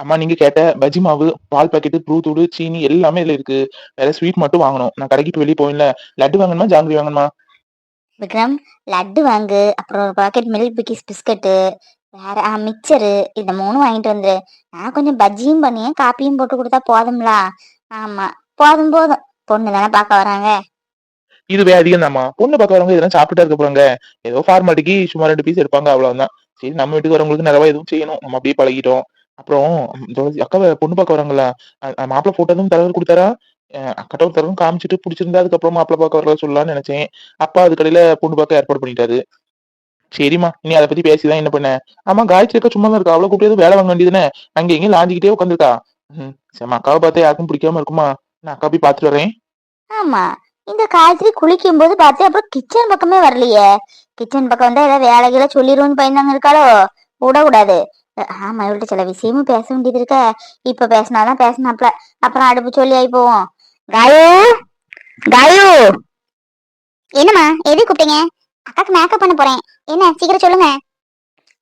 அம்மா நீங்க கேட்ட பஜ்ஜி மாவு பால் பாக்கெட்டு ப்ரூ தூடு சீனி எல்லாமே இதுல இருக்கு. வேற ஸ்வீட் மட்டும் வாங்கணும். நான் கடைக்கு வெளியே போயில லட்டு வாங்கணுமா ஜாங்கிரி வாங்கணுமா? விக்ரம் லட்டு வாங்கு. அப்புறம் ஒரு பாக்கெட் மில்க் பிக்கிஸ் பிஸ்கட்டு வேற ஆ மிக்சரு இந்த மூணும் வாங்கிட்டு வந்துரு. நான் கொஞ்சம் பஜ்ஜியும் பண்ணி காப்பியும் போட்டு கொடுத்தா போதும்ல? ஆமா போதும் போதும். பொண்ணு தானே பார்க்க வராங்க. இதுவே அதிகம் தாம்மா பொண்ணு பார்க்க வரவங்க இதெல்லாம் சாப்பிட்டு இருக்க போறாங்க. ஏதோ ஃபார்மாலிட்டிக்கு சும்மா ரெண்டு பீஸ் எடுப்பாங்க அவ்வளவுதான். சரி நம்ம வீட்டுக்கு வரவங்களுக்கு நிறைய எதுவும் செய்யணும். நம்ம அப்படியே பழகிட்டோம். அப்புறம் அக்கா அக்காவை பொண்ணு பார்க்க வராங்களா மாப்பிள்ள போட்டோ எதுவும் தலைவர் கொடுத்தாரா? அஹ் அக்காட்ட ஒரு தரம் காமிச்சிட்டு பிடிச்சிருந்தா அதுக்கப்புறம் மாப்பிள்ள பார்க்க வரல சொல்லலாம்னு நினைச்சேன். அப்பா அதுக்கடையில பொண்ணு பார்க்க ஏற்பாடு பண்ணிட்டாரு. சரிம்மா நீ அதை பத்தி பேசிதான் என்ன பண்ண? ஆமா காயத்ரி அக்கா சும்மா தான் இருக்கா? அவ்வளவு கூப்பிட்டு எதுவும் வேலை வாங்க வேண்டியதுன்னு அங்க எங்கேயும் லாஞ்சிக்கிட்டே உட்காந்துருக்கா ம் சரி அக்காவை பார்த்தா யாருக்கும் பிடிக்காம இருக்குமா? நான் அக்கா போய் பாத்துட்டு வரேன் ஆமா இந்த காய்கறி குளிக்கும் போது பார்த்து அப்புறம் கிச்சன் பக்கமே வரலையே. கிச்சன் பக்கம் வந்தா ஏதாவது வேலைகளை சொல்லிடுவோம்னு பயந்தாங்க இருக்காளோ? விடக்கூடாது. ஆமா இவள்கிட்ட சில விஷயமும் பேச வேண்டியது இருக்க. இப்ப பேசினாதான் பேசினாப்ல அப்புறம் அடுப்பு சொல்லி ஆகி போவோம். காயு காயு. என்னம்மா எது கூப்பிட்டீங்க? அக்காக்கு மேக்கப் பண்ண போறேன். என்ன சீக்கிரம் சொல்லுங்க.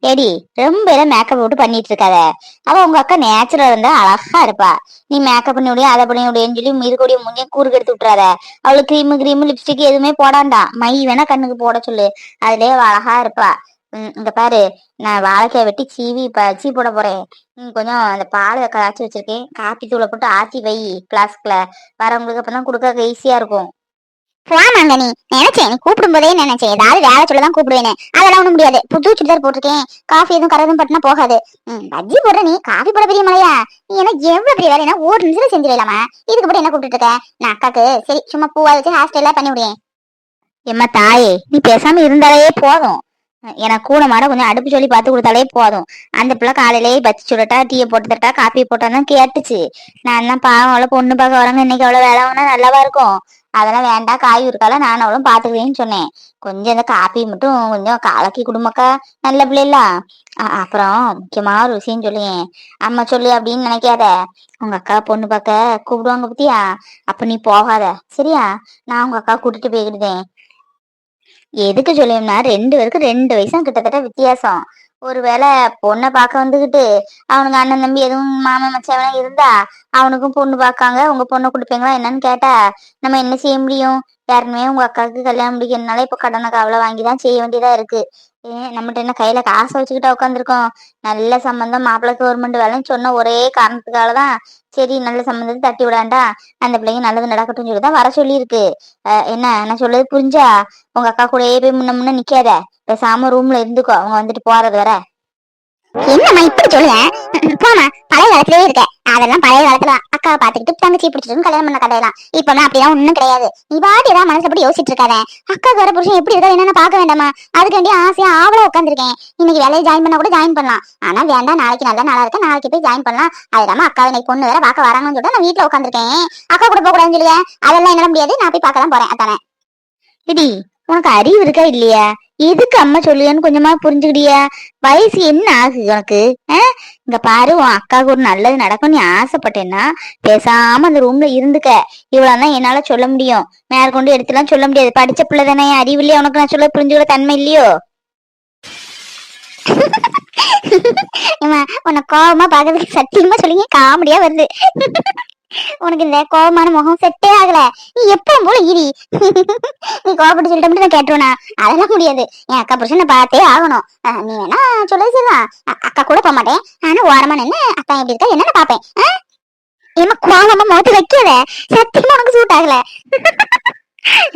ஏடி ரொம்ப மேக்கப் போட்டு பண்ணிட்டு இருக்காத. அவ உங்க அக்கா நேச்சுரல் இருந்தா அழகா இருப்பா. நீ மேக்கப் பண்ணி விடிய அதை பண்ணி விடியன்னு சொல்லி மீது கூடிய கூறுக்கு எடுத்து விட்டுறாத. அவளுக்கு க்ரீமு க்ரீமு லிப்ஸ்டிக் எதுவுமே போடாண்டா மை வேணா கண்ணுக்கு போட சொல்லு. அதுலயே அழகா இருப்பா. ம், இங்க பாரு நான் வாழைக்காய் வெட்டி சீவி பச்சி போட போறேன். ம், கொஞ்சம் அந்த பாலை காய்ச்சி வச்சிருக்கேன். காப்பி தூளை போட்டு ஆத்தி வை பிளாஸ்க்ல வரவங்களுக்கு அப்பதான் கொடுக்க ஈஸியா இருக்கும். போமாங்க நீ நினைச்சேன் நீ கூப்பிடும் போதே நினைச்சேன். ஏதாவது வேலை சொல்லதான் கூப்பிடுவேன்னு. அதெல்லாம் ஒண்ணும் முடியாது. புது சுடிதார் போட்டிருக்கேன். காஃபி எதுவும் கரதும் பட்டினா போகாது. ம், பஜ்ஜி போடுற நீ காஃபி போட பெரிய மலையா? நீ என்ன எவ்வளவு பெரிய வேலைனா ஒரு நிமிஷம் செஞ்சிடலாமா இதுக்கு போட்டு என்ன கூப்பிட்டு இருக்க? நான் அக்காக்கு சரி சும்மா பூவா வச்சு ஹேர் ஸ்டைலா பண்ணி விடுவேன் எம்மா தாயே நீ பேசாம இருந்தாலே போதும். எனக்கு கூட மாட கொஞ்சம் அடுப்பு சொல்லி பார்த்து கொடுத்தாலே போதும். அந்த பிள்ளை காலையிலேயே பச்சி சுடட்டா டீயை போட்டு தட்டா காப்பி போட்டா கேட்டுச்சு. நான் தான் பாவம் அவ்வளோ பொண்ணு பார்க்க வரவங்க இன்னைக்கு அவ்வளோ வேலை ஒன்றா நல்லாவா இருக்கும்? அதெல்லாம் வேண்டாம் காய் இருக்கால நான் அவளும் பார்த்துக்கிறேன்னு சொன்னேன். கொஞ்சம் இந்த காப்பி மட்டும் கொஞ்சம் கலக்கி குடும்பக்கா நல்ல பிள்ளைல. அப்புறம் முக்கியமா ஒரு விஷயம் சொல்லுவேன் அம்மா சொல்லு அப்படின்னு நினைக்காத. உங்க அக்கா பொண்ணு பார்க்க கூப்பிடுவாங்க பத்தியா? அப்ப நீ போகாத. சரியா? நான் உங்க அக்கா கூட்டிட்டு போய்கிட்டேன் எதுக்கு சொல்லியோம்னா ரெண்டு பேருக்கும் ரெண்டு வயசும் கிட்டத்தட்ட வித்தியாசம். ஒருவேளை பொண்ணை பார்க்க வந்துகிட்டு அவனுக்கு அண்ணன் தம்பி எதுவும் மாமன் மச்சவன இருந்தா அவனுக்கும் பொண்ணு பார்க்காங்க உங்க பொண்ணை கொடுப்பீங்களா என்னன்னு கேட்டா நம்ம என்ன செய்ய முடியும்? யாருமே உங்க அக்காவுக்கு கல்யாணம் முடிக்கிறதுனால இப்ப கடனை கவலை வாங்கி தான் செய்ய வேண்டியதா இருக்கு. ஏன் நம்மகிட்ட என்ன கையில காசை வச்சுக்கிட்டா உட்காந்துருக்கோம் நல்ல சம்பந்தம் மாப்பிள்ளை கவர்மெண்ட் வேலைன்னு சொன்ன ஒரே காரணத்துக்காக தான் சரி நல்ல சம்மந்தத்தை தட்டி விடாண்டா? அந்த பிள்ளைங்க நல்லது நடக்கட்டும் சொல்லி தான் வர சொல்லியிருக்கு. அஹ் என்ன நான் சொல்றது? புரிஞ்சா? உங்க அக்கா கூடயே போய் முன்ன முன்ன நிக்காத. பேசாம ரூம்ல இருந்துக்கோ. அவங்க வந்துட்டு போறது வர என்னம்மா இப்படி சொல்லுங்க போமா பழைய காலத்திலேயே இருக்க. அதெல்லாம் பழைய காலத்துல அக்காவை பாத்துக்கிட்டு தங்கச்சி பிடிச்சிட்டு கல்யாணம் பண்ண கதையெல்லாம். இப்பெல்லாம் அப்படிலாம் ஒண்ணும் கிடையாது. நீ பாட்டி ஏதாவது மனசுப்படி யோசிச்சுட்டு இருக்காத. அக்கா வர புருஷன் எப்படி இருக்கா என்னன்னு பாக்க வேண்டாமா? அதுக்காண்டி ஆசையா ஆவலா உட்காந்துருக்கேன் இன்னைக்கு வேலையை ஜாயின் பண்ணா கூட ஜாயின் பண்ணலாம். ஆனா வேண்டாம் நாளைக்கு நல்ல நாளா இருக்க? நாளைக்கு போய் ஜாயின் பண்ணலாம். அது இல்லாம அக்கா இன்னைக்கு பொண்ணு வேற பாக்க வராங்கன்னு சொல்லிட்டு நான் வீட்டுல உட்காந்துருக்கேன் அக்கா கூட போக கூடாதுன்னு சொல்லுங்க அதெல்லாம் என்னால முடியாது. நான் போய் பார்க்க தான் போறேன். அதானே. இடி உனக்கு அறிவு இருக்கா இல்லையா? எதுக்கு அம்மா சொல்லியான்னு கொஞ்சமா புரிஞ்சுக்கிட்டியா? வயசு என்ன ஆகுது உனக்கு? இங்க பாரு உன் அக்காவுக்கு ஒரு நல்லது நடக்கும் நீ ஆசைப்பட்டேன்னா பேசாம அந்த ரூம்ல இருந்துக்க. இவ்வளவுதான் என்னால சொல்ல முடியும். மேற்கொண்டு எடுத்துலாம் சொல்ல முடியாது. படிச்ச பிள்ளை தானே? அறிவு இல்லையா? உனக்கு நான் சொல்ல புரிஞ்சுக்கிற தன்மை இல்லையோ? உன்னை கோபமா பாக்குறதுக்கு சத்தியமா சொல்லிங்க. காமெடியா வருது. உனக்கு இந்த கோபமான முகம் செட்டே ஆகல. நீ எப்பவும் போல இரி. நீ கோபப்பட்டு சொல்லிட்டு நான் கேட்டுருவனா? அதெல்லாம் முடியாது. என் அக்கா புருஷனை பார்த்தே ஆகணும். நீ வேணா சொல்ல சரிதான். அக்கா கூட போக மாட்டேன். ஆனா ஓரமா நின்று அக்கா எப்படி இருக்கா? என்னன்னு பாப்பேன் ஏமா கோபமா முகத்து வைக்காத. சத்தியமா உனக்கு சூட் ஆகல.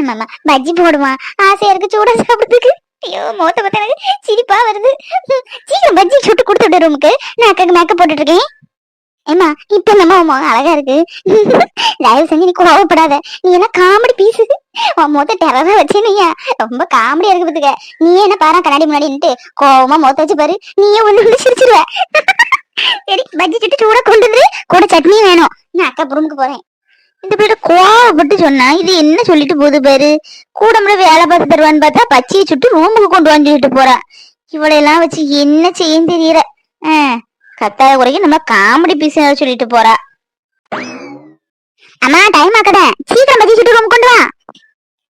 மாமா பஜ்ஜி போடுமா? ஆசையா இருக்கு சூடா சாப்பிடுறதுக்கு. ஐயோ மோத்த பார்த்தா எனக்கு சிரிப்பா வருது. சீக்கிரம் பஜ்ஜி சுட்டு கொடுத்து விடு ரூமுக்கு நான் அக்காக்கு மேக்கப் போட்டுட்டு இருக்கேன். ஏமா இப்ப நம்ம உன் முகம் அழகா இருக்கு? தயவு செஞ்சு நீ கோவப்படாத. நீ என்ன காமெடி பீஸ் உன் மொத்த டெரரா வச்சேனையா ரொம்ப காமெடியா இருக்கு பாத்துக்க. நீ என்ன பாரு கண்ணாடி முன்னாடி கோவமா மொத்த வச்சு பாரு. நீயே ஒண்ணு ஒண்ணு சிரிச்சிருவ? சரி பஜ்ஜி சுட்டு சூடா கொண்டு வந்து கூட சட்னி வேணும். நான் அக்கா ரூமுக்கு போறேன். இந்த பிள்ளை கோவப்பட்டு சொன்னா இது என்ன சொல்லிட்டு போகுது பாரு? கூட முறை வேலை பார்த்து தருவான்னு பார்த்தா பச்சையை சுட்டு ரூமுக்கு கொண்டு வந்து சொல்லிட்டு போறா. இவளையெல்லாம் வச்சு என்ன செய்யும் தெரியற ஆஹ் கத்தாத குறைக்கு நம்ம காமெடி பீஸ் சொல்லிட்டு போறா. அம்மா டைம் ஆக்கட சீக்கிரம் பத்தி சுட்டு ரூம் கொண்டு வா.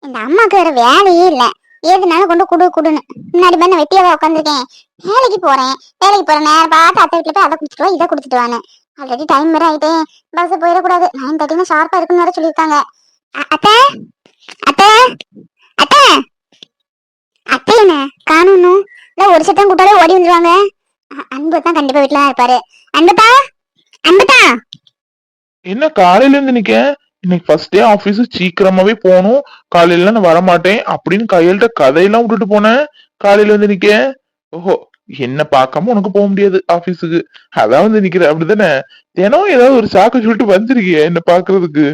இந்த அம்மாக்கு வேற வேலையே இல்ல. ஏதுனால கொண்டு குடு குடுன்னு. முன்னாடி மாதிரி நான் வெட்டியாவா உட்காந்துருக்கேன் வேலைக்கு போறேன். வேலைக்கு போறேன் நேரம் பார்த்து அத்தை வீட்டுல போய் அதை குடிச்சிட்டு வா இதை குடிச்சிட்டு வானு ஆல்ரெடி டைம் வேற ஆயிட்டேன் பஸ் போயிடக்கூடாது. நைன் தேர்ட்டின்னு ஷார்ப்பா இருக்குன்னு வேற சொல்லியிருக்காங்க. அத்தை? அத்தை? அத்தை? அத்தை என்ன? காணும் இல்ல ஒரு சட்டம் கூட்டாலே ஓடி வந்துருவாங்க. அன்பு தான் கண்டிப்பா வீட்டுல இருப்பாரு. அன்புதா? அன்புதா? என்ன காலையில இருந்து நிக்க? இன்னைக்கு ஃபர்ஸ்ட் டே ஆபீஸ் சீக்கிரமாவே போகணும். காலையில நான் வரமாட்டேன். அப்படின்னு கையெழுத்த கதையெல்லாம் விட்டுட்டு போனேன் காலையில வந்து நிக்க? ஓஹோ என்ன பார்க்காம உனக்கு போக முடியாது ஆபீஸுக்கு அதான் வந்து நிக்கிற அப்படிதானே? தினம் ஏதாவது ஒரு சாக்கு சொல்லிட்டு வந்திருக்கிய என்ன பாக்குறதுக்கு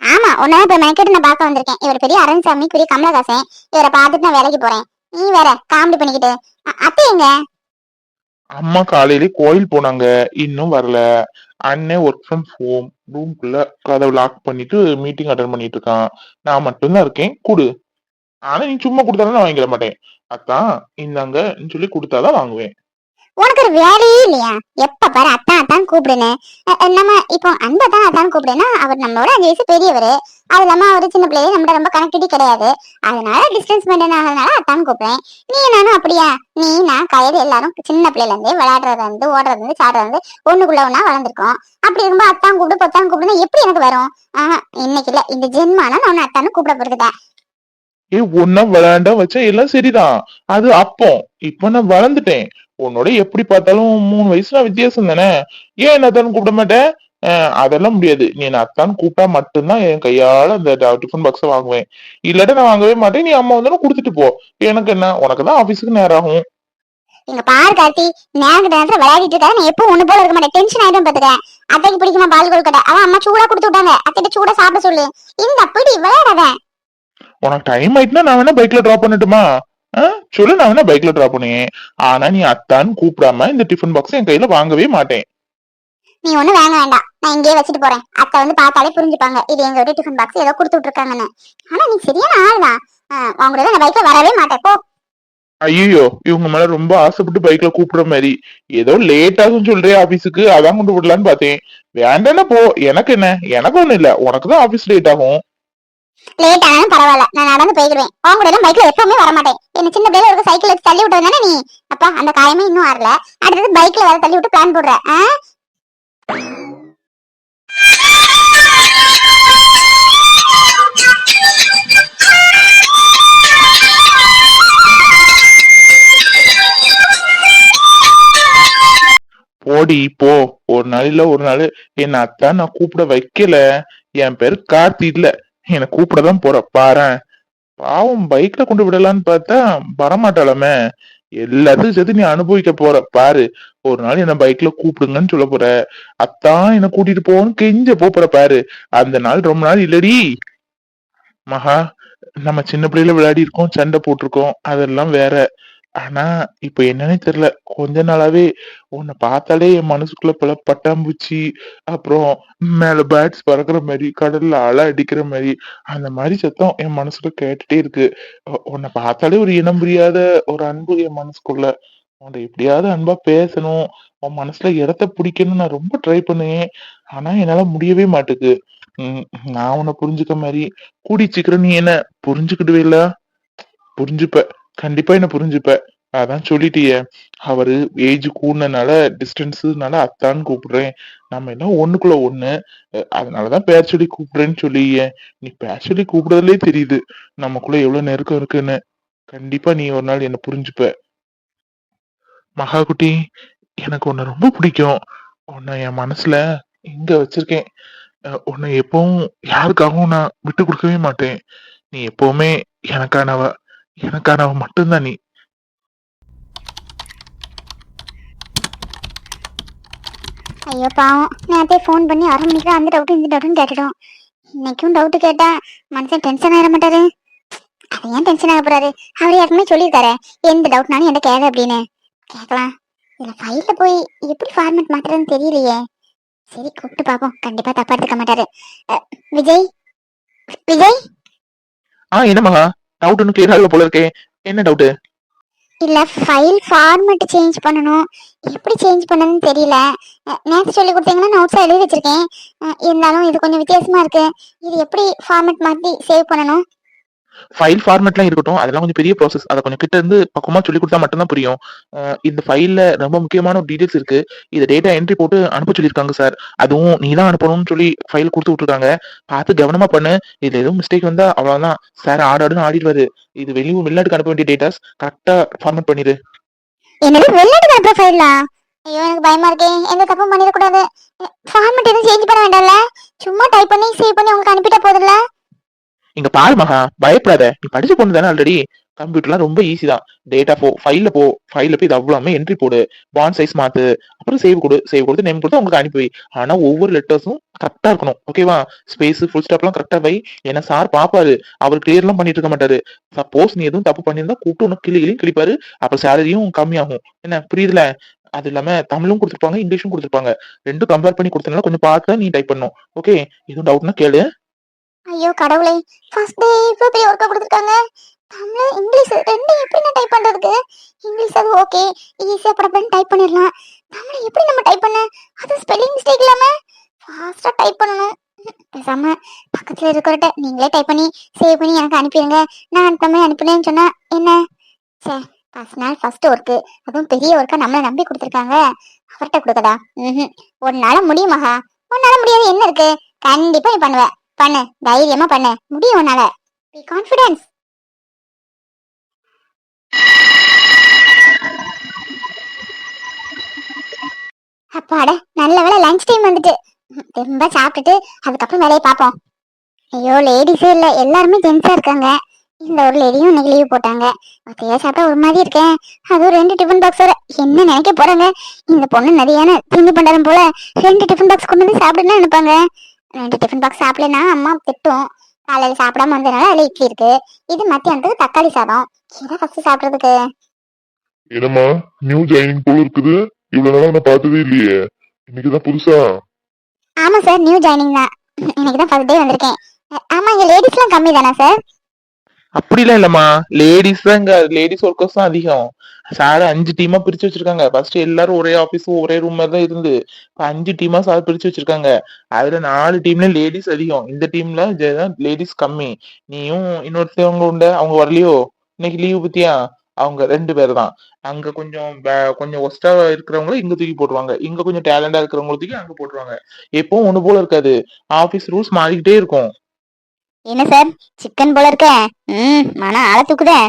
ஆமா உன்னால இப்ப மெனக்கெட்டு நான் பார்க்க வந்திருக்கேன். இவர் பெரிய அரண்சாமி பெரிய கமலஹாசன். இவரை பார்த்துட்டு நான் வேலைக்கு போறேன். நீ வேற காமெடி பண்ணிக்கிட்டு. அத்தை எங்க? அம்மா காலையிலே கோயில் போனாங்க. இன்னும் வரல. அண்ணன் ஒர்க் ஃப்ரம் ஹோம் ரூம்குள்ள கதவு லாக் பண்ணிட்டு மீட்டிங் அட்டன் பண்ணிட்டு இருக்கான். நான் மட்டும்தான் இருக்கேன். கொடு. ஆனா நீ சும்மா கொடுத்தாலும் நான் வாங்கிட மாட்டேன். அதான் இந்தாங்கன்னு சொல்லி கொடுத்தாதான் வாங்குவேன். உனக்கு ஒரு வேலையே இல்லையா? எப்ப பாரு அத்தான் அத்தான் கூப்பிடுன்னு நம்ம இப்போ அந்த அத்தான் அத்தான் கூப்பிடுன்னா அவர் நம்மளோட அஞ்சு வயசு பெரியவர். அது இல்லாம அவர் சின்ன பிள்ளையே நம்மள ரொம்ப கனெக்டிவிட்டி கிடையாது. அதனால டிஸ்டன்ஸ் மெயின்டைன் ஆகிறதுனால அத்தான் கூப்பிடுறேன். நீ நானும் அப்படியா? நீ நான் கயிறு எல்லாரும் சின்ன பிள்ளைல இருந்து விளையாடுறது வந்து ஓடுறது வந்து சாடுறது வந்து ஒண்ணுக்குள்ள ஒண்ணா வளர்ந்துருக்கோம். அப்படி இருக்கும்போது அத்தான் கூப்பிடு பொத்தான் கூப்பிடுனா எப்படி எனக்கு வரும்? ஆஹ் இன்னைக்கு இல்ல இந்த ஜென்மானா நான் உன்னை அத்தான்னு கூப்பிட போறதுதான் ஏ ஒன்னா விளையாண்டா வச்சா எல்லாம் சரிதான். அது அப்போ இப்ப நான் வளர்ந்துட்டேன். உன்னோட எப்படி பார்த்தாலும் மூணு வயசுல வித்தியாசம் தானே? ஏன் என்ன அத்தான் கூப்பிட மாட்டேன் அதெல்லாம் முடியாது. நீ என்ன அத்தான் கூப்பிட்டா மட்டும்தான் என் கையால அந்த டிஃபன் பாக்ஸ வாங்குவேன். இல்லாட்ட நான் வாங்கவே மாட்டேன். நீ அம்மா வந்து கொடுத்துட்டு போ. எனக்கு என்ன? உனக்கு தான் ஆபீஸுக்கு நேரம் ஆகும். இங்க பாரு கார்த்தி. நேரத்துல நேரத்துல விளையாடிட்டு இருக்கா நான் எப்பவும் ஒண்ணு போல இருக்க மாட்டேன் டென்ஷன் ஆயிடும் பாத்துக்க. அத்தைக்கு பிடிக்குமா பால் கொழுக்கட்டை அதான் அம்மா சூடா கொடுத்து விட்டாங்க. அத்தைட்ட சூடா சாப்பிட சொல்லு. இந்த அப்படி விளையாடாத. உனக்கு டைம் ஆயிட்டுனா நான் வேணா பைக்ல டிராப் பண்ணட்டுமா? சொல்லு நான் வேணா பைக்ல டிராப் பண்ணுவேன் ஆனா நீ அத்தான்னு கூப்பிடாம இந்த டிஃபன் பாக்ஸ் என் கையில வாங்கவே மாட்டேன். நீ ஒண்ணு வாங்க வேண்டாம். நான் இங்கேயே வச்சுட்டு போறேன். அத்தை வந்து பார்த்தாலே புரிஞ்சுப்பாங்க. இது எங்க வீட்டு டிஃபன் பாக்ஸ் ஏதோ கொடுத்து விட்டுருக்காங்கன்னு. ஆனா நீ சரியான ஆள் தான் உங்க கூட நான் பைக்ல வரவே மாட்டேன். போ. ஐயோ இவங்க மேல ரொம்ப ஆசைப்பட்டு பைக்ல கூப்பிடுற மாதிரி. ஏதோ லேட் ஆகும் சொல்றே ஆபீஸுக்கு அதான் கொண்டு விடலான்னு பார்த்தேன். வேண்டாம்னா போ. எனக்கு என்ன? எனக்கு ஒண்ணும் இல்ல. உனக்கு தான் ஆபீஸ் லேட் ஆகும். லேட் ஆனாலும் பரவாயில்ல. நான் நடந்து போய்க்கிடுவேன். அவங்க கூட எல்லாம் பைக்ல எப்பவுமே வர மாட்டேன் என்ன சின்ன பிள்ளைல ஒரு சைக்கிள் வச்சு தள்ளி விட்டது தானே நீ? அப்பா அந்த காயமே இன்னும் ஆறல. அடுத்தது பைக்ல வேற தள்ளி விட்டு பிளான் போடுற. ஆ? போடி போ. ஒரு நாள் இல்ல ஒரு நாள். என்ன அத்தான் நான் கூப்பிட வைக்கல. என் பேரு கார்த்தி இல்ல. என்னை கூப்பிட தான் போற. பாரேன். பாவம் பைக்ல கொண்டு விடலான்னு பார்த்தா வரமாட்டாளமே. எல்லாத்தையும் சேர்த்து நீ அனுபவிக்க போற. பாரு ஒரு நாள் என்ன பைக்ல கூப்பிடுங்கன்னு சொல்ல போற. அத்தான் என்ன கூட்டிட்டு போன்னு கெஞ்ச போற பாரு. அந்த நாள் ரொம்ப நாள் இல்லடி. மகா நம்ம சின்ன பிள்ளையில விளையாடி இருக்கோம் சண்டை போட்டிருக்கோம் அதெல்லாம் வேற. ஆனா இப்ப என்னன்னே தெரியல. கொஞ்ச நாளாவே உன்னை பார்த்தாலே என் மனசுக்குள்ள பல பட்டாம்பூச்சி அப்புறம் மேல பேட்ஸ் பறக்குற மாதிரி கடல்ல அலை அடிக்கிற மாதிரி அந்த மாதிரி சத்தம் என் மனசுல கேட்டுட்டே இருக்கு. உ- உன்னை பார்த்தாலே ஒரு இனம் புரியாத ஒரு அன்பு என் மனசுக்குள்ள. உன்னை எப்படியாவது அன்பா பேசணும். உன் மனசுல இடத்த பிடிக்கணும்னு நான் ரொம்ப ட்ரை பண்ணுவேன் ஆனா என்னால முடியவே மாட்டுக்கு. ம் நான் உன்னை புரிஞ்சுக்க மாதிரி கூடி சீக்கிரம் நீ என்ன புரிஞ்சுக்கிடுவே இல்ல புரிஞ்சுப்ப. கண்டிப்பா என்ன புரிஞ்சுப்ப. அதான் சொல்லிட்டியே. அவரு ஏஜ் கூடுனனால டிஸ்டன்ஸ்னால அத்தான்னு கூப்பிடுறேன். நம்ம எல்லாம் ஒண்ணுக்குள்ள ஒண்ணு? அதனாலதான் பேர் சொல்லி கூப்பிடுறேன்னு சொல்லியே. நீ பேர் சொல்லி கூப்பிடுறதுலே தெரியுது. நமக்குள்ள எவ்வளவு நெருக்கம் இருக்குன்னு. கண்டிப்பா நீ ஒரு நாள் என்ன புரிஞ்சுப்ப. மகாகுட்டி எனக்கு உன்னை ரொம்ப பிடிக்கும். உன்னை என் மனசுல இங்க வச்சிருக்கேன். உன்னை எப்பவும் யாருக்காகவும் நான் விட்டு கொடுக்கவே மாட்டேன். நீ எப்பவுமே எனக்கானவ. எனக்கானவ மட்டும்தான் நீ. ஐயோ பாவம். நேரத்தே ஃபோன் பண்ணி அரை மணிக்கு அந்த டவுட் இந்த டவுட்னு கேட்டுட்டோம். இன்னைக்கும் டவுட் கேட்டா மனுஷன் டென்ஷன் ஆயிட மாட்டாரு. அது ஏன் டென்ஷன் ஆக போறாரு? அவர் ஏற்கனவே சொல்லியிருக்காரு எந்த டவுட்னாலும் என்கிட்ட கேளு அப்படின்னு. கேட்கலாம். இதுல ஃபைல்ல போய் எப்படி ஃபார்மேட் மாத்துறதுன்னு தெரியலையே. சரி கூப்பிட்டு பாப்போம் கண்டிப்பா தப்பா எடுத்துக்க மாட்டாரு. விஜய்? விஜய்? ஆ என்ன மகா? டவுட் ஒன்றும் கிளியர் ஆகல போல இருக்கே. என்ன டவுட் இல்ல ஃபைல் ஃபார்மட் சேஞ்ச் பண்ணணும். எப்படி சேஞ்ச் பண்ணணும்னு தெரியல. அஹ், நேத்து சொல்லி கொடுத்தீங்கன்னா நோட்ஸாக எழுதி வச்சிருக்கேன். இருந்தாலும் இது கொஞ்சம் வித்தியாசமா இருக்கு. இது எப்படி ஃபார்மட் மாத்தி சேவ் பண்ணணும்? ஃபைல் ஃபார்மேட்லாம் இருக்கட்டும் அதெல்லாம் கொஞ்சம் பெரிய ப்ராசஸ் அதை கொஞ்சம் கிட்ட இருந்து பக்கமா சொல்லி கொடுத்தா மட்டும்தான் புரியும். இந்த ஃபைல்ல ரொம்ப முக்கியமான ஒரு டீடைல்ஸ் இருக்கு. இது டேட்டா என்ட்ரி போட்டு அனுப்ப சொல்லியிருக்காங்க சார் அதுவும் நீ தான் அனுப்பணும்னு சொல்லி ஃபைல் கொடுத்து விட்டுருக்காங்க. பார்த்து கவனமா பண்ணு. இது எதுவும் மிஸ்டேக் வந்தா அவ்வளவுதான். சார் ஆடாடுன்னு ஆடிடுவாரு. இது வெளியூர் வெளிநாட்டுக்கு அனுப்ப வேண்டிய டேட்டாஸ் கரெக்டா ஃபார்மேட் பண்ணிடு. என்னது வெளிநாட்டுக்கு அனுப்புற ஃபைலா ஐயோ எனக்கு பயமா இருக்கே. எந்த தப்பும் பண்ணிடக்கூடாது. ஃபார்மட் எதுவும் சேஞ்ச் பண்ண வேண்டாம்ல. சும்மா டைப் பண்ணி சேவ் பண்ணி உங்களுக்கு அனுப்பிட்டா போதும்ல. இங்க பாரு மகா பயப்படாத. நீ படிச்ச பொண்ணு தானே ஆல்ரெடி கம்ப்யூட்டர்லாம் ரொம்ப ஈஸி தான். டேட்டா போ ஃபைல போ ஃபைல போய் இது அவ்வளவுமே என்ட்ரி போடு. பாண்ட் சைஸ் மாத்து. அப்புறம் சேவ் கொடு சேவ் கொடுத்து நேம் கொடுத்து உங்களுக்கு அனுப்பி ஆனா ஒவ்வொரு லெட்டர்ஸும் கரெக்டா இருக்கணும். ஓகேவா ஸ்பேஸ் ஃபுல் ஸ்டாப்லாம் கரெக்டா வை. ஏன்னா சார் பாப்பாரு. அவர் கிளியர்லாம் பண்ணிட்டு இருக்க மாட்டாரு. சப்போஸ் நீ எதுவும் தப்பு பண்ணியிருந்தா கூப்பிட்டு உனக்கு கிளி கிளி கிளிப்பாரு அப்புறம் சேலரியும் கம்மியாகும். என்ன? புரியுதுல அது இல்லாம தமிழும் கொடுத்துருப்பாங்க இங்கிலீஷும் கொடுத்துருப்பாங்க. ரெண்டும் கம்பேர் பண்ணி கொடுத்தனால கொஞ்சம் பார்த்து நீ டைப் பண்ணும் ஓகே எதுவும் டவுட்னா கேளு. ஐயோ கடவுளே. ஃபர்ஸ்ட் டே இவ்வளோ பெரிய ஒர்க்காக கொடுத்துருக்காங்க. தமிழ் இங்கிலீஷ் ரெண்டும் எப்படி நான் டைப் பண்ணுறதுக்கு இங்கிலீஷ் அது ஓகே ஈஸியாக படப்படன்னு டைப் பண்ணிடலாம். தமிழ் எப்படி நம்ம டைப் பண்ண? அது ஸ்பெல்லிங் மிஸ்டேக் இல்லாமல் ஃபாஸ்ட்டாக டைப் பண்ணணும். பேசாம பக்கத்தில் இருக்கிறட்ட நீங்களே டைப் பண்ணி சேவ் பண்ணி எனக்கு அனுப்பிடுங்க. நான் அனுப்பாமல் அனுப்பினேன்னு சொன்னால் என்ன? சே ஃபர்ஸ்ட் நாள் ஃபர்ஸ்ட் ஒர்க்கு அதுவும் பெரிய ஒர்க்கா நம்மளை நம்பி கொடுத்துருக்காங்க. அவர்கிட்ட கொடுக்கதா ம் உன்னால முடியுமாஹா மகா. உன்னால முடியாது. என்ன இருக்கு? கண்டிப்பா நீ பண்ணுவ. பண்ணு தைரியமா பண்ணு. முடியும் உன்னால. பி கான்ஃபிடன்ஸ் அப்பாட நல்ல வேலை லஞ்ச் டைம் வந்துட்டு. ரொம்ப சாப்பிட்டுட்டு அதுக்கப்புறம் வேலையை பார்ப்போம். ஐயோ லேடிஸே இல்லை எல்லாருமே ஜென்ஸாக இருக்காங்க. இந்த ஒரு லேடியும் இன்னைக்கு லீவ் போட்டாங்க. ஒத்தையா சாப்பிட்டா ஒரு மாதிரி இருக்கேன். அதுவும் ரெண்டு டிஃபன் பாக்ஸ் வர. என்ன நினைக்க போறாங்க? இந்த பொண்ணு நிறையான திண்டு பண்டாரம் போல ரெண்டு டிஃபன் பாக்ஸ் கொண்டு வந்து சாப்பிடுன்னு நினைப்பாங்க. ரெண்டு டிஃபன் பாக்ஸ் சாப்பிடலனா அம்மா திட்டும். காலையில சாப்பிடாம வந்ததுனால அதுல இட்லி இருக்கு. இது மத்தியானத்துக்கு தக்காளி சாதம். இதை ஃபர்ஸ்ட் சாப்பிடுறதுக்கு. என்னம்மா? நியூ ஜாயினிங் போல இருக்குது. இவ்வளவு நாளா நான் பார்த்ததே இல்லையே. இன்னைக்குதான் புதுசா? ஆமா சார் நியூ ஜாயினிங் தான். இன்னைக்கு தான் ஃபர்ஸ்ட் டே வந்திருக்கேன். ஆமா இங்க லேடிஸ்லாம் கம்மி தானே சார் அப்படிலாம் இல்லம்மா. லேடிஸ் தான் இங்க. லேடிஸ் ஒர்க்கர்ஸ் தான் அதிகம். சார் அஞ்சு டீமா பிரிச்சு வச்சிருக்காங்க. ஃபர்ஸ்ட் எல்லாரும் ஒரே ஆபீஸ் ஒரே ரூம் மாதிரி தான் இருந்து. அஞ்சு டீமா சார் பிரிச்சு வச்சிருக்காங்க. அதுல நாலு டீம்ல லேடிஸ் அதிகம். இந்த டீம்ல லேடிஸ் கம்மி. நீயும் இன்னொருத்தவங்க உண்டு. அவங்க வரலையோ? இன்னைக்கு லீவு பத்தியா? அவங்க ரெண்டு பேர் தான். அங்க கொஞ்சம் கொஞ்சம் ஒஸ்டா இருக்கிறவங்கள இங்க தூக்கி போட்டுருவாங்க. இங்க கொஞ்சம் டேலண்டா இருக்கிறவங்கள தூக்கி அங்க போட்டுருவாங்க. எப்பவும் ஒண்ணு போல இருக்காது. ஆபீஸ் ரூல்ஸ் மாறிக்கிட்டே இருக்கும். என்ன சார் சிக்கன் போல இருக்க? ம் மன ஆள தூக்குதே.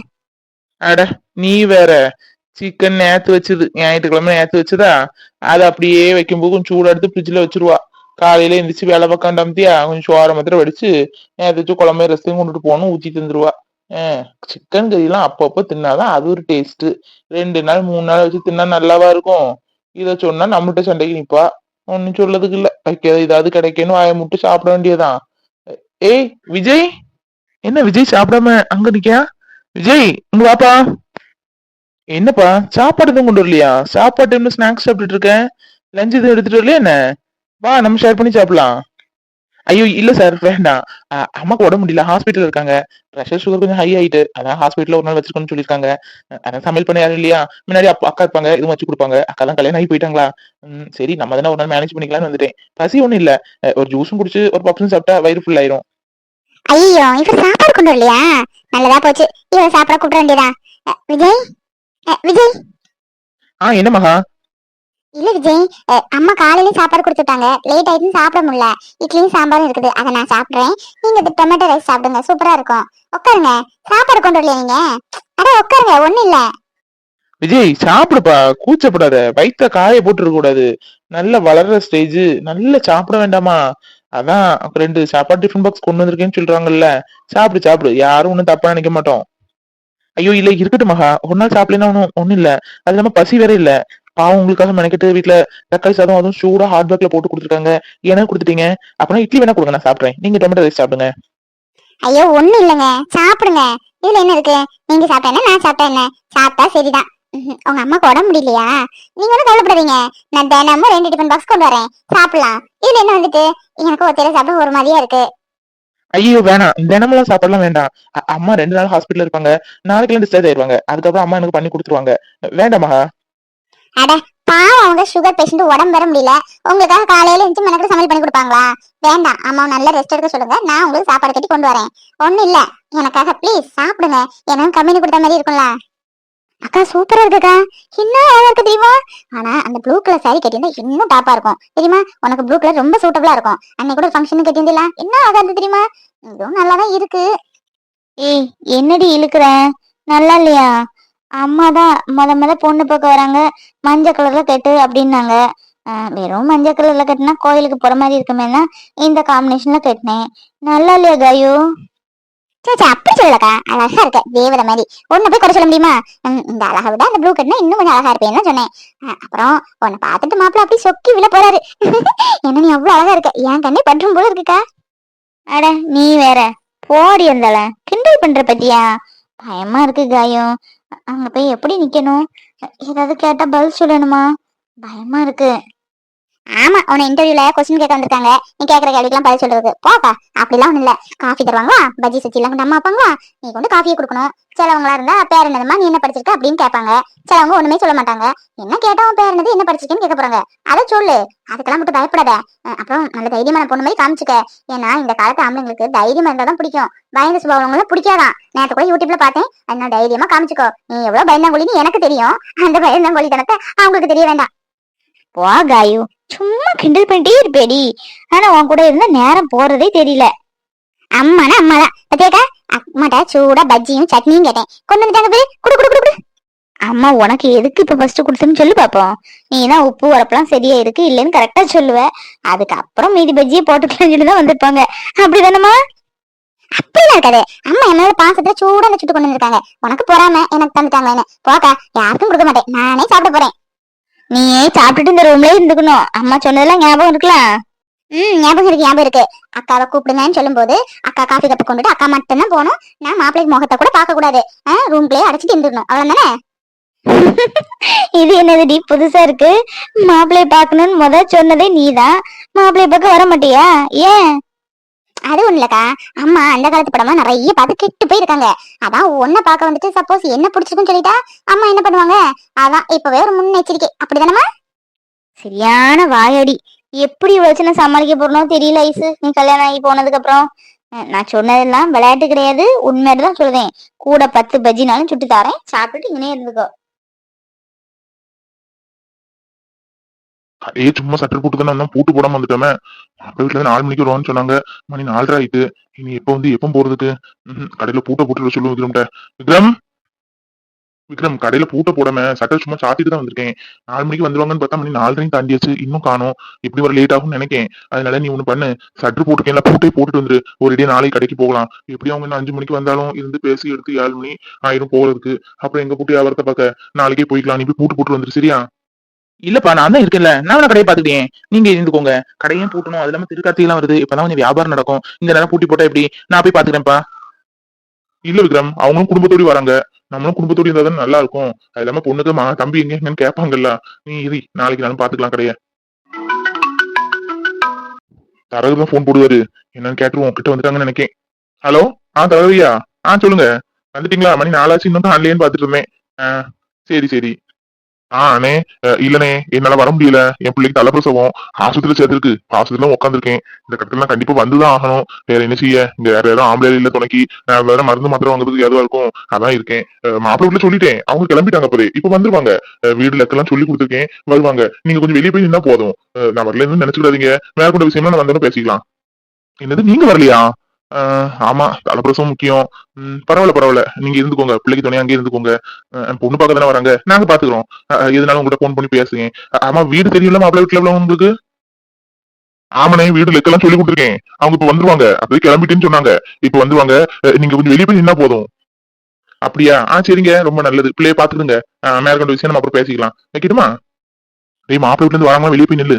அட நீ வேற. சிக்கன் நேத்து வச்சது ஞாயிற்றுக்கிழமை நேத்து வச்சதா? அதை அப்படியே வைக்கும்போது கொஞ்சம் சூடா எடுத்து ஃப்ரிட்ஜ்ல வச்சிருவா. காலையில எந்திரிச்சு வேலை பார்க்காண்டாமத்தியா கொஞ்சம் சோரம் மாத்திரம் வடிச்சு நேத்து வச்சு குழம்பு ரசத்தையும் கொண்டுட்டு போகணும் ஊத்தி தந்துருவா. சிக்கன் கறிலாம் அப்பப்போ தின்னாதான் அது ஒரு டேஸ்ட் ரெண்டு நாள் மூணு நாள் வச்சு தின்னா நல்லாவா இருக்கும்? இதை சொன்னா நம்மகிட்ட சண்டைக்கு நிப்பா. ஒன்னும் சொல்லதுக்கு இல்ல. வைக்காத ஏதாவது கிடைக்கணும் வாயை முட்டு சாப்பிட வேண்டியதுதான். ஏய் விஜய்? என்ன விஜய் சாப்பிடாம அங்க நிக்கியா? விஜய் இங்க வாப்பா. என்னப்பா சாப்பாடு எதுவும் கொண்டு வரலையா? சாப்பாடு டைம்ல ஸ்நாக்ஸ் சாப்பிட்டுட்டு இருக்கேன் லஞ்ச் எதுவும் எடுத்துட்டு வரலையா என்ன? வா நம்ம ஷேர் பண்ணி சாப்பிடலாம். ஐயோ இல்ல சார் வேண்டாம். அம்மாக்கு உடம்பு முடியல ஹாஸ்பிட்டல் இருக்காங்க. ப்ரெஷர் சுகர் கொஞ்சம் ஹை ஆயிட்டு அதான் ஹாஸ்பிட்டல்ல ஒரு நாள் வச்சிருக்கோம்னு சொல்லியிருக்காங்க. அதான் சமையல் பண்ண யாரும் இல்லையா? முன்னாடி அப்பா அக்கா இருப்பாங்க இதுவும் வச்சு கொடுப்பாங்க. அக்கா தான் கல்யாணம் ஆகி போயிட்டாங்களா? ம், சரி நம்ம தானே ஒரு நாள் மேனேஜ் பண்ணிக்கலாம்னு வந்துட்டேன். பசி ஒண்ணும் இல்ல. ஒரு ஜூஸும் குடிச்சு ஒரு பப்ஸும் சாப்பிட்டா வயிறு ஃபுல் ஆயிரும். ஐயோ இவர் சாப்பாடு கொண்டு வரலையா? நல்லதா போச்சு. இவன் சாப்பிட கூப்பிட வேண்டியதா? விஜய்? விஜய்? ஆ என்ன மகா? இல்ல விஜய் அம்மா காலையில சாப்பாடு கொடுத்துட்டாங்க. லேட் ஆயிட்டு சாப்பிட முடியல. இட்லியும் சாம்பாரும் இருக்குது. அதை நான் சாப்பிடுறேன். நீங்க இந்த டொமேட்டோ ரைஸ் சாப்பிடுங்க. சூப்பரா இருக்கும். உட்காருங்க. சாப்பாடு கொண்டு வரலையா நீங்க? அட உட்காருங்க. ஒண்ணும் இல்ல. விஜய் சாப்பிடுப்பா. கூச்சப்படாத. வயித்த காய போட்டு இருக்க கூடாது. நல்ல வளர்ற ஸ்டேஜ் நல்ல சாப்பிட வேண்டாமா? அதான் ரெண்டு சாப்பாடு டிஃபன் பாக்ஸ் கொண்டு வந்திருக்கேன்னு சொல்றாங்கல்ல. சாப்பிடு சாப்பிடு. யாரும் ஒண்ணும் தப்பா நினைக்க மாட்டோம். ஐயோ இல்ல இருக்கட்டும் மகா. ஒரு நாள் சாப்பிடலாம் ஒண்ணும் ஒண்ணும் இல்ல. அது இல்லாம பசி வேற இல்ல. பாவம் உங்களுக்காக மெனக்கிட்டு வீட்டுல தக்காளி சாதம் அதுவும் சூடா ஹார்ட் பேக்ல போட்டு கொடுத்துருக்காங்க. ஏன்னா கொடுத்துட்டீங்க? அப்படின்னா இட்லி வேணா கொடுங்க நான் சாப்பிடுறேன். நீங்க டொமேட்டோ ரைஸ் சாப்பிடுங்க. ஐயோ ஒண்ணும் இல்லைங்க. சாப்பிடுங்க. இதுல என்ன இருக்கு? நீங்க சாப்பிட்டா நான் சாப்பிட்டேன் என்ன? சாப்பிட்டா சரிதான். உங்க அம்மாக்கு உடம்பு முடியலையா? நீங்க ஒன்றும் கவலைப்படாதீங்க. நான் தினமும் ரெண்டு டிஃபன் பாக்ஸ் கொண்டு வரேன். சாப்பிடலாம். இதுல என்ன வந்துட்டு? எனக்கு ஒத்தையில சாப்பிட ஒரு மாதிரியா இருக்கு. ஐயோ வேணாம். தினமெல்லாம் சாப்பாடுலாம் வேண்டாம். அம்மா ரெண்டு நாள் ஹாஸ்பிட்டல் இருப்பாங்க. நாளைக்கு டிஸ்சார்ஜ் ஆயிருவாங்க அதுக்கப்புறம் அம்மா எனக்கு பண்ணி கொடுத்துருவாங்க. வேண்டாம் அட பாவம் அவங்க சுகர் பேஷண்ட் உடம்பு வர முடியல. உங்களுக்காக காலையில இருந்து மெனக்கிட்டு சமையல் பண்ணி கொடுப்பாங்களா? வேண்டாம். அம்மா நல்ல ரெஸ்ட் எடுக்க சொல்லுங்க. நான் உங்களுக்கு சாப்பாடு கட்டி கொண்டு வரேன். ஒண்ணும் இல்ல. எனக்காக ப்ளீஸ் சாப்பிடுங்க. எனக்கு கம்மினி கொடுத்த மாதிரி இருக்கும்ல. அக்கா சூப்பரா இருக்குக்கா. இன்னும் அழகா இருக்கு தெரியுமா? ஆனா அந்த ப்ளூ கலர் சாரி கட்டியிருந்தா இன்னும் டாப்பா இருக்கும். தெரியுமா? உனக்கு ப்ளூ கலர் ரொம்ப சூட்டபிளா இருக்கும். அன்னைக்கு கூட ஃபங்க்ஷன் கட்டியிருந்தில்ல? என்ன அழகா இருந்து தெரியுமா? இதுவும் நல்லா தான் இருக்கு. ஏய் என்னடி இழுக்கிற? நல்லா இல்லையா? அம்மா தான் முத முத பொண்ணு பார்க்க வராங்க. மஞ்சள் கலர்ல கட்டு அப்படின்னாங்க. வெறும் மஞ்சள் கலர்ல கட்டினா கோயிலுக்கு போற மாதிரி இருக்குமேனா? இந்த காம்பினேஷன்ல கட்டினேன். நல்லா இல்லையா காயு? சே அப்படி சொல்லக்கா. அழகா இருக்க. தேவதை மாதிரி. ஒன்னு போய் குறை சொல்ல முடியுமா? இந்த அழகா விட அந்த ப்ளூ கட்னா இன்னும் கொஞ்சம் அழகா இருப்பேன்னு சொன்னேன். அப்புறம் உன்னை பார்த்துட்டு மாப்பிள்ள அப்படி சொக்கி விழ போறாரு. என்ன நீ அவ்வளவு அழகா இருக்க? என் கண்ணே பற்றும் போல இருக்குக்கா. அட நீ வேற. போடி இருந்தால கிண்டல் பண்ற பத்தியா? பயமா இருக்கு காயம். அங்க போய் எப்படி நிக்கணும்? ஏதாவது கேட்டா பதில் சொல்லணுமா? பயமா இருக்கு. ஆமா உன இன்டர்வியூல கொஸ்டின் கேட்க வந்திருக்காங்க. நீ கேக்குற கேள்விக்கெல்லாம் பதில் சொல்றது போக்கா அப்படிலாம் ஒண்ணு இல்ல. காஃபி தருவாங்களா பஜ்ஜி சச்சி எல்லாம் நம்ம அம்மா நீ கொண்டு காஃபியை கொடுக்கணும். சிலவங்களா இருந்தா பேர் என்னதுமா நீ என்ன படிச்சிருக்க அப்படின்னு கேட்பாங்க. சிலவங்க ஒண்ணுமே சொல்ல மாட்டாங்க. என்ன கேட்டா உன் பேர் என்னது என்ன படிச்சிருக்கேன்னு கேட்க போறாங்க. அதை சொல்லு. அதுக்கெல்லாம் மட்டும் பயப்படாத. அப்புறம் நல்ல தைரியமான பொண்ணு மாதிரி காமிச்சுக்க. ஏன்னா இந்த காலத்து ஆம்பளைங்களுக்கு தைரியமா இருந்தா தான் பிடிக்கும். பயந்த சுபாவங்களும் பிடிக்காதான். நேற்று கூட யூடியூப்ல பார்த்தேன். அதனால தைரியமா காமிச்சுக்கோ. நீ எவ்வளவு பயந்தாங்கொழின்னு எனக்கு தெரியும். அந்த பயந்தாங்கொழி தனத்தை அவங்களுக்கு தெரிய வேண்டாம். போ காயு. சும்மா கிண்டல் பண்ணிட்டே இருப்பேடி. ஆனா உன் கூட இருந்தா நேரம் போறதே தெரியல. அம்மானா அம்மாதான். பத்தியாக்கா? அம்மாட்ட சூடா பஜ்ஜியும் சட்னியும் கேட்டேன். கொண்டு வந்துட்டாங்க பேரு. குடு குடு குடு குடு. அம்மா உனக்கு எதுக்கு இப்ப ஃபர்ஸ்ட் கொடுத்துன்னு சொல்லி பாப்போம். நீ தான் உப்பு உரப்பெல்லாம் சரியா இருக்கு இல்லைன்னு கரெக்டா சொல்லுவ. அதுக்கப்புறம் மீதி பஜ்ஜியை போட்டுக்கலாம்னு சொல்லி தான் வந்திருப்பாங்க. அப்படிதானம்மா? அப்படிலாம் இருக்காது. அம்மா என்னோட பாசத்துல சூடா வச்சுட்டு கொண்டு வந்திருக்காங்க. உனக்கு போறாம எனக்கு தந்துட்டாங்கன்னு போக்கா யாருக்கும் கொடுக்க மாட்டேன். நானே சாப்பிட போறேன். நீயே சாப்பிட்டுட்டு இந்த ரூம்லயே இருந்துக்கணும். அம்மா சொன்னதெல்லாம் ஞாபகம் இருக்கலாம் ம் ஞாபகம் இருக்கு ஞாபகம் இருக்கு. அக்காவை கூப்பிடுங்கன்னு சொல்லும்போது அக்கா காஃபி கப்பு கொண்டுட்டு அக்கா மட்டும்தான் போகணும். நான் மாப்பிள்ளைக்கு முகத்தை கூட பார்க்க கூடாது. ரூம்லயே அடைச்சிட்டு இருந்துடணும். அவ்வளவுதானே? இது என்னது புதுசா இருக்கு? மாப்பிள்ளைய பார்க்கணும்னு முத சொன்னதே நீதான். மாப்பிள்ளைய பார்க்க வர மாட்டியா? ஏன்? அது ஒண்ணு இல்லக்கா அம்மா அந்த காலத்து படமா நிறைய பார்த்து கெட்டு போயிருக்காங்க. அதான் ஒன்ன பார்க்க வந்துட்டு சப்போஸ் என்ன பிடிச்சிருக்குன்னு சொல்லிட்டா அம்மா என்ன பண்ணுவாங்க? அதான் இப்பவே ஒரு முன்னெச்சரிக்கை. அப்படிதானமா சரியான வாயடி. எப்படி வச்சுன்னு சமாளிக்க போறனோ தெரியல ஐசு. நீ கல்யாணம் ஆகி போனதுக்கு அப்புறம். நான் சொன்னதெல்லாம் விளையாட்டு கிடையாது. உண்மையிட்டு தான் சொல்லுவேன். கூட பத்து பஜ்ஜினாலும் சுட்டு தாரேன். சாப்பிட்டுட்டு இங்கே இருந்துக்கோ. கடையே சும்மா சட்டர் போட்டு தானே வந்தோம். பூட்டு போடாம வந்துட்டோமே. அப்ப வீட்டுல இருந்து நாலு மணிக்கு வருவான்னு சொன்னாங்க. மணி நாலரை ஆயிட்டு. இனி எப்ப வந்து எப்ப போறதுக்கு? கடையில பூட்ட போட்டு சொல்லுவோம் விக்ரம்கிட்ட விக்ரம் விக்ரம்? கடையில பூட்ட போடாம சட்டர் சும்மா சாத்திட்டு தான் வந்திருக்கேன். நாலு மணிக்கு வந்துருவாங்கன்னு பார்த்தா மணி நாலரையும் தாண்டியாச்சு. இன்னும் காணோம். இப்படி வர லேட் ஆகும்னு நினைக்கேன். அதனால நீ ஒண்ணு பண்ணு. சட்டர் போட்டுக்கேன்ல பூட்டே போட்டுட்டு வந்துரு. ஒரு இடையே நாளைக்கு கடைக்கு போகலாம். எப்படி அவங்க இன்னும் அஞ்சு மணிக்கு வந்தாலும் இருந்து பேசி எடுத்து ஏழு மணி ஆயிரம் போறதுக்கு. அப்புறம் எங்க பூட்டி வியாபாரத்தை பார்க்க? நாளைக்கே போய்க்கலாம். நீ போய் பூட்டு போட்டு வந்துரு சரியா? இல்லப்பா நான் தான் இருக்கேன்ல. நான் வேணா கடையை பாத்துக்கிட்டேன் நீங்க இருந்துக்கோங்க. கடையும் பூட்டணும். அது இல்லாம திருக்கார்த்திகை வருது. இப்பதான் கொஞ்சம் வியாபாரம் நடக்கும். இந்த நேரம் பூட்டி போட்டா எப்படி? நான் போய் பாத்துக்கிறேன்ப்பா இல்ல விக்ரம் அவங்களும் குடும்பத்தோட வராங்க. நம்மளும் குடும்பத்தோட இருந்தா தானே நல்லா இருக்கும். அது இல்லாம பொண்ணுக்கு மா தம்பி எங்க எங்கன்னு கேட்பாங்கல்ல. நீ இது நாளைக்கு நானும் பாத்துக்கலாம் கடைய. தரகுதான் போன் போடுவாரு. என்னன்னு கேட்டுருவோம். கிட்ட வந்துட்டாங்கன்னு நினைக்கேன். ஹலோ ஆ தரகுயா ஆ சொல்லுங்க. வந்துட்டீங்களா? மணி நாலாச்சு. இன்னும் ஆன்லைன் பாத்துட்டு இருந்தேன். ஆ சரி சரி. ஆ அண்ணே. அஹ், என்னால வர முடியல. என் பிள்ளைக்கு தலைப்பிரசவம் ஆஸ்பத்திரி சேர்த்திருக்கு. ஆஸ்பத்திரியில உட்காந்துருக்கேன் இந்த கட்டத்துல கண்டிப்பா வந்துதான் ஆகணும். வேற என்ன செய்ய? இங்க வேற யாரும் ஆம்பளை இல்ல துணைக்கு. நான் வேற மருந்து மாத்திரம் வாங்குறதுக்கு எதுவா இருக்கும்? அதான் இருக்கேன். மாப்பிள்ள வீட்டுல சொல்லிட்டேன். அவங்க கிளம்பிட்டாங்க அப்போதே இப்ப வந்துருவாங்க. வீடு லெக்கெல்லாம் சொல்லி கொடுத்துருக்கேன். வருவாங்க. நீங்க கொஞ்சம் வெளியே போய் நின்னா போதும். அஹ் நான் வரலன்னு வேற மேற்கொண்ட விஷயமா நான் வந்தோன்னு பேசிக்கலாம். என்னது? நீங்க வரலையா? ஆமா தலைப்பிரசவம் முக்கியம். பரவாயில்ல பரவாயில்ல. நீங்க இருந்துக்கோங்க. பிள்ளைக்கு துணையா அங்கே இருந்துக்கோங்க. பொண்ணு பார்க்க தானே வராங்க? நாங்க பாத்துக்கிறோம் எதுனாலும் உங்கள்கிட்ட ஃபோன் பண்ணி பேசுங்க. ஆமா வீடு தெரியல மாப்பிள்ளை வீட்டுல உங்களுக்கு? ஆமாண்ணே வீடு லெக்கெல்லாம் சொல்லி கொடுத்துருக்கேன். அவங்க இப்ப வந்துருவாங்க. அப்பவே கிளம்பிட்டேன்னு சொன்னாங்க. இப்ப வந்துருவாங்க. நீங்க கொஞ்சம் வெளியே போய் நின்னா போதும். அப்படியா? ஆ சரிங்க. ரொம்ப நல்லது. பிள்ளைய பாத்துக்கிடுங்க மேற்கொண்ட விஷயம் நம்ம அப்புறம் பேசிக்கலாம். வைக்கட்டுமா? டேய் மாப்பிள்ள வீட்டுல இருந்து வராங்களா? வெளியே போய் நில்லு.